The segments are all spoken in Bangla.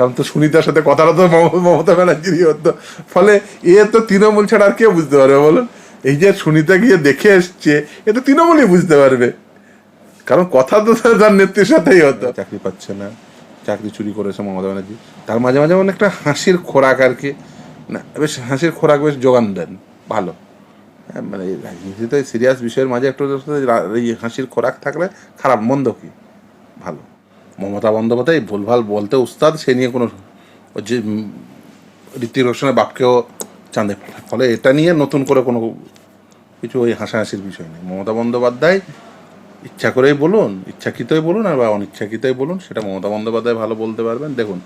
কারণ তো সুনিতার সাথে কথাটা তো মম- মমতা ব্যানার্জিরই হতো। ফলে এ তো তৃণমূল ছাড়া আর কে বুঝতে পারবে বলুন? এই যে সুনিতা গিয়ে দেখে এসছে এ তো তৃণমূলই বুঝতে পারবে। কারণ কথা তো তার নেত্রীর সাথেই হতো। চাকরি পাচ্ছে না চাকরি চুরি করেছে মমতা ব্যানার্জি। তার মাঝে মাঝে মানে একটা হাসির খোরাক আর কি। না বেশ হাসির খোরাক বেশ যোগান দেন ভালো। হ্যাঁ, মানে রাজনীতিতে সিরিয়াস বিষয়ের মাঝে একটু হাসির খোরাক থাকলে খারাপ মন্দ কি? ভালো। মমতা বন্দ্যোপাধ্যায় ভুলভাল বলতে উস্তাদ, সে নিয়ে কোনো যে ঋতিক রোশনের বাপকেও চাঁদে ফলে এটা নিয়ে নতুন করে কোনো কিছু ওই হাসাহাসির বিষয় নেই। মমতা বন্দ্যোপাধ্যায় ইচ্ছা করেই বলুন, ইচ্ছাকৃতই বলুন আর বা অনিচ্ছাকৃতই বলুন, সেটা মমতা বন্দ্যোপাধ্যায় ভালো বলতে পারবেন। দেখুন,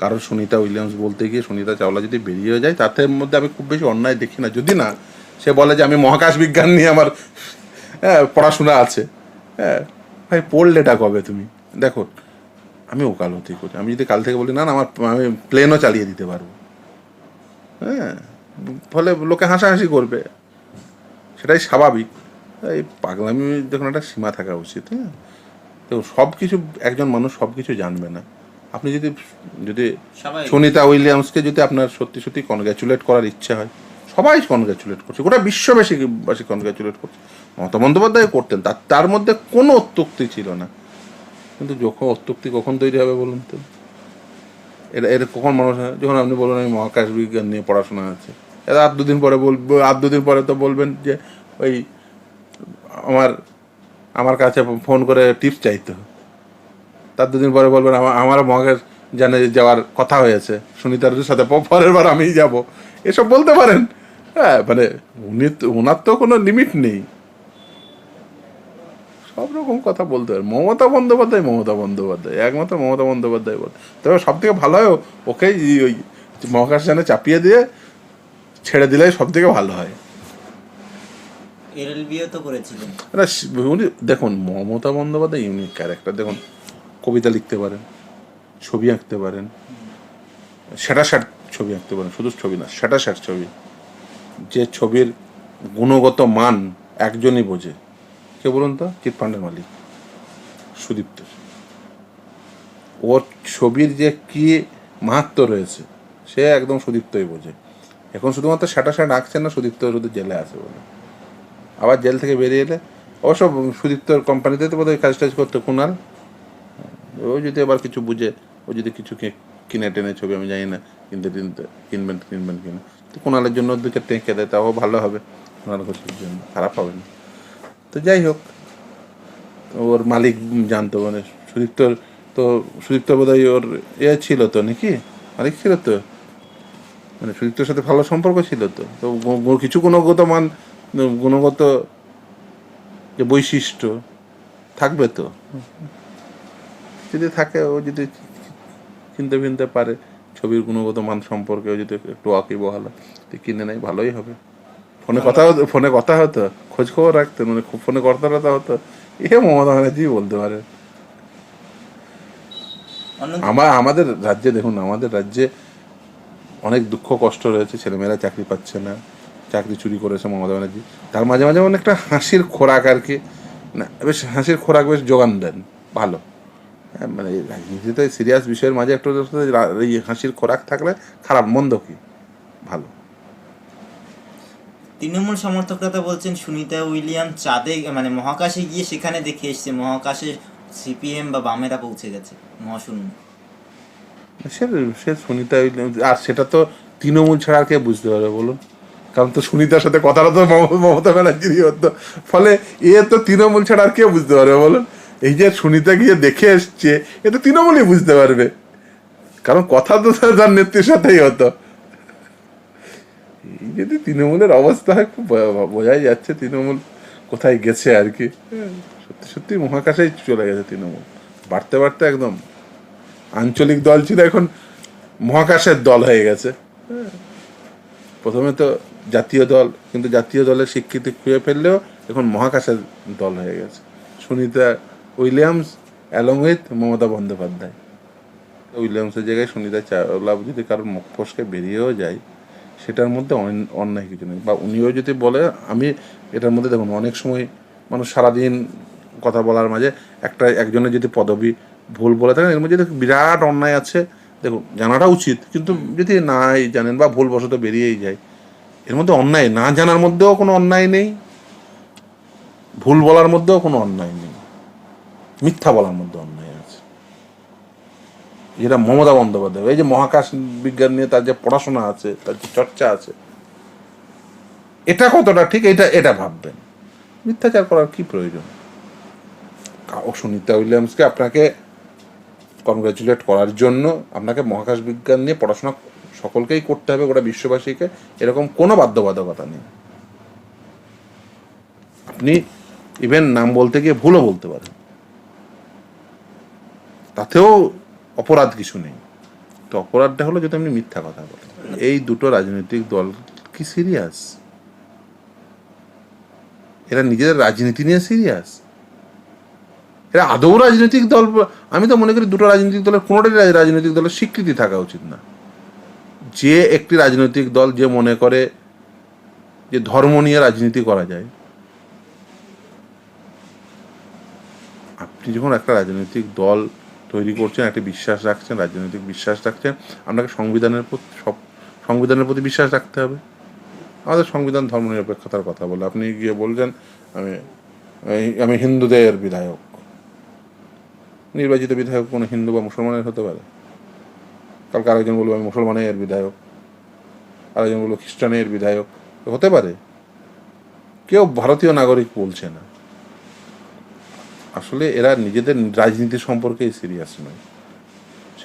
কারও সুনিতা উইলিয়ামস বলতে গিয়ে সুনিতা চাওলা যদি বেরিয়ে যায়, তাতে মধ্যে আমি খুব বেশি অন্যায় দেখি না। যদি না, সে বলে যে আমি মহাকাশ বিজ্ঞান নিয়ে আমার হ্যাঁ পড়াশোনা আছে। হ্যাঁ ভাই পড়লেটা কবে তুমি? দেখো আমি ওকালতি করি। আমি যদি কাল থেকে বলি না না আমার আমি প্লেনও চালিয়ে দিতে পারব। হ্যাঁ ফলে লোকে হাসাহাসি করবে। সেটাই স্বাভাবিক। এই পাগলামি দেখুন একটা সীমা থাকা উচিত হ্যাঁ? তো সব কিছু একজন মানুষ সব কিছু জানবে না। আপনি যদি যদি সুনিতা উইলিয়ামসকে যদি আপনার সত্যি সত্যি কনগ্রাচুলেট করার ইচ্ছা হয় সবাই কনগ্রাচুলেট করছে। গোটা বিশ্ববাসী বাসী কনগ্রাচুলেট করছে। মমতা বন্দ্যোপাধ্যায় করতেন তার তার মধ্যে কোনো অত্যুক্তি ছিল না। কিন্তু যখন অত্যুক্তি কখন তৈরি হবে বলুন তো? এটা এটা কখন মানুষ হয়? যখন আপনি বলুন আমি মহাকাশ বিজ্ঞান নিয়ে পড়াশোনা আছে এটা আর দুদিন পরে বলব আর দুদিন পরে তো বলবেন যে ওই আমার আমার কাছে ফোন করে টিপস চাইতো। তার দুদিন পরে বলবেন আমার আমার মহাকাশ জানে যাওয়ার কথা হয়েছে, সুনিতার সাথে পরের বার আমিই যাব। এসব বলতে পারেন। হ্যাঁ মানে উনি ওনার তো কোনো লিমিট নেই। সব রকম কথা বলতে পারে মমতা বন্দ্যোপাধ্যায় মমতা বন্দ্যোপাধ্যায় একমাত্র মমতা বন্দ্যোপাধ্যায় বল তবে সব থেকে ভালো হয় ওকে ওই মহাকাশ জানে চাপিয়ে দিয়ে ছেড়ে দিলে সব থেকে ভালো হয়। এলএলবিও তো করেছিলেন উনি দেখুন মমতা বন্দ্যোপাধ্যায় ইউনিক ক্যারেক্টার দেখুন কবিতা লিখতে পারেন ছবি আঁকতে পারেন সেটা স্যাট ছবি আঁকতে পারেন শুধু ছবি না সেটা স্যাট ছবি। যে ছবির গুণগত মান একজনই বোঝে। কে বলুন তো? চিটফান্ডের মালিক। সুদীপ্ত। ওর ছবির যে কি মাহাত্ম রয়েছে, সে একদম সুদীপ্তই বোঝে। এখন শুধুমাত্র সেটা স্যাট আঁকছেন না সুদীপ্ত শুধু জেলে আছে বলে। আবার জেল থেকে বেরিয়ে এলে, অবশ্য সুদীপ্তর কোম্পানিতে তো বোধহয় কাজ টাজ করতো কুনাল। ও যদি আবার কিছু বুঝে, ও যদি কিছু কিনে টেনে ছবি, আমি জানি না, কিনতে কিনতে কিনবেন কিনবেন কিনা। তো কুনালের জন্য দু চারটে এঁকে দেয়, তাও ভালো হবে। কুনাল ঘোষের জন্য, খারাপ হবে না। তো যাই হোক, ওর মালিক জানতো মানে সুদীপ্তর তো সুদীপ্ত বোধহয় ওর এ ছিল তো নাকি? মালিক ছিল তো? মানে সুদীপ্তর সাথে ভালো সম্পর্ক ছিল তো? তো কিছু গুণগত মান, গুণগত যে বৈশিষ্ট্য থাকবে তো? যদি থাকে, ও যদি কিনতে ফিনতে পারে, ছবির গুণগত মান সম্পর্কে যদি একটু তো কিনে নেয়, ভালোই হবে। ফোনে কথা হতো ফোনে কথা হতো খোঁজ খবর রাখতেন মানে খুব ফোনে কথা হতো। এ মমতা ব্যানার্জি বলতে পারে। আমার আমাদের রাজ্যে দেখুন আমাদের রাজ্যে অনেক দুঃখ কষ্ট রয়েছে ছেলেমেয়েরা চাকরি পাচ্ছে না চাকরি চুরি করেছে মমতা ব্যানার্জি। তার মাঝে মাঝে মানে একটা হাসির খোরাক আর কি। না বেশ হাসির খোরাক বেশ যোগান দেন ভালো। হ্যাঁ, মানে রাজনীতিতে সিরিয়াস বিষয়ের মাঝে একটু রা- হাসির খোরাক থাকলে খারাপ মন্দ কি? ভালো। তৃণমূল সমর্থকরা তো বলছেন সুনিতা উইলিয়াম চাঁদে মানে মহাকাশে গিয়ে সেখানে দেখে এসছে, মহাকাশে সিপিএম বা বামেরা পৌঁছে গেছে মহাশূন্য সে সে সুনিতা উইলিয়ামস আর সেটা তো তৃণমূল ছাড়া আর কে বুঝতে পারবে বলুন? কারণ তো সুনিতার সাথে কথাটা তো মম- মমতা ব্যানার্জিরই হতো। ফলে এ তো তৃণমূল ছাড়া আর কে বুঝতে পারবে বলুন? এই যে সুনিতা গিয়ে দেখে এসছে, এ তো তৃণমূলই বুঝতে পারবে। কারণ কথা তো তার নেত্রীর সাথেই হতো। এই যদি তৃণমূলের অবস্থা হয় খুব বোঝাই যাচ্ছে তৃণমূল কোথায় গেছে আর কি। সত্যি সত্যি মহাকাশেই চলে গেছে তৃণমূল। বাড়তে বাড়তে একদম আঞ্চলিক দল ছিল এখন মহাকাশের দল হয়ে গেছে। প্রথমে তো জাতীয় দল কিন্তু জাতীয় দলের স্বীকৃতি খুঁজে ফেললেও এখন মহাকাশের দল হয়ে গেছে। Sunita Williams along with Mamata Bandyopadhyay. উইলিয়ামসের জায়গায় সুনিতা চাওলা যদি কারোর মুখ ফসকে বেরিয়েও যায় সেটার মধ্যে অন্যায় কিছু নেই। বা উনিও যদি বলে, আমি এটার মধ্যে দেখুন, অনেক সময় মানুষ সারাদিন কথা বলার মাঝে একটা একজনের যদি পদবি ভুল বলে থাকেন, এর মধ্যে দেখুন বিরাট অন্যায় আছে। দেখুন, জানাটা উচিত, কিন্তু যদি নাই জানেন বা ভুলবশত বেরিয়েই যায়, এর মধ্যে অন্যায়, না জানার মধ্যেও কোনো অন্যায় নেই, ভুল বলার মধ্যেও কোনো অন্যায় নেই, মিথ্যা বলার মধ্যে অন্যায় যেটা মমতা বন্দ্যোপাধ্যায়। এই যে মহাকাশ বিজ্ঞান নিয়ে তার যে পড়াশোনা আছে, তার যে চর্চা আছে, এটা কতটা ঠিক, এটা এটা ভাববেন। মিথ্যাচার করার কি প্রয়োজন? সুনিতা উইলিয়ামসকে আপনাকে কনগ্রাচুলেট করার জন্য আপনাকে মহাকাশ বিজ্ঞান নিয়ে পড়াশোনা সকলকেই করতে হবে, গোটা বিশ্ববাসীকে। এরকম কোনো বাধ্যবাধকতা নেই। আপনি ইভেন নাম বলতে গিয়ে ভুলও বলতে পারেন। তাতেও অপরাধ কিছু নেই। তো অপরাধটা হলো যদি আপনি মিথ্যা কথা বলেন। এই দুটো রাজনৈতিক দল কি সিরিয়াস এরা নিজেদের রাজনীতি নিয়ে সিরিয়াস এরা আদৌ রাজনৈতিক দল আমি তো মনে করি দুটো রাজনৈতিক দলের কোনোটাই রাজ- রাজনৈতিক দলের স্বীকৃতি থাকা উচিত না। যে একটি রাজনৈতিক দল যে মনে করে যে ধর্ম নিয়ে রাজনীতি করা যায়। আপনি যখন একটা রাজনৈতিক দল তৈরি করছেন, একটা বিশ্বাস রাখছেন, রাজনৈতিক বিশ্বাস রাখছেন। আপনাকে সংবিধানের প্রতি সব, সংবিধানের প্রতি বিশ্বাস রাখতে হবে। আমাদের সংবিধান ধর্ম নিরপেক্ষতার কথা বলে। আপনি গিয়ে বলছেন আমি- আমি হিন্দুদের বিধায়ক। নির্বাচিত বিধায়ক কোনো হিন্দু বা মুসলমানের হতে পারে। কালকে আরেকজন বলব, আমি মুসলমানের বিধায়ক। আরেকজন বলব, খ্রিস্টানের বিধায়ক। হতে পারে। কেউ ভারতীয় নাগরিক বলছে না। আসলে এরা নিজেদের রাজনীতি সম্পর্কে সিরিয়াস নয়।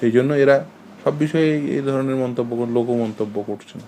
সেই জন্য এরা সব বিষয়ে এই ধরনের মন্তব্য লোক মন্তব্য করছে না।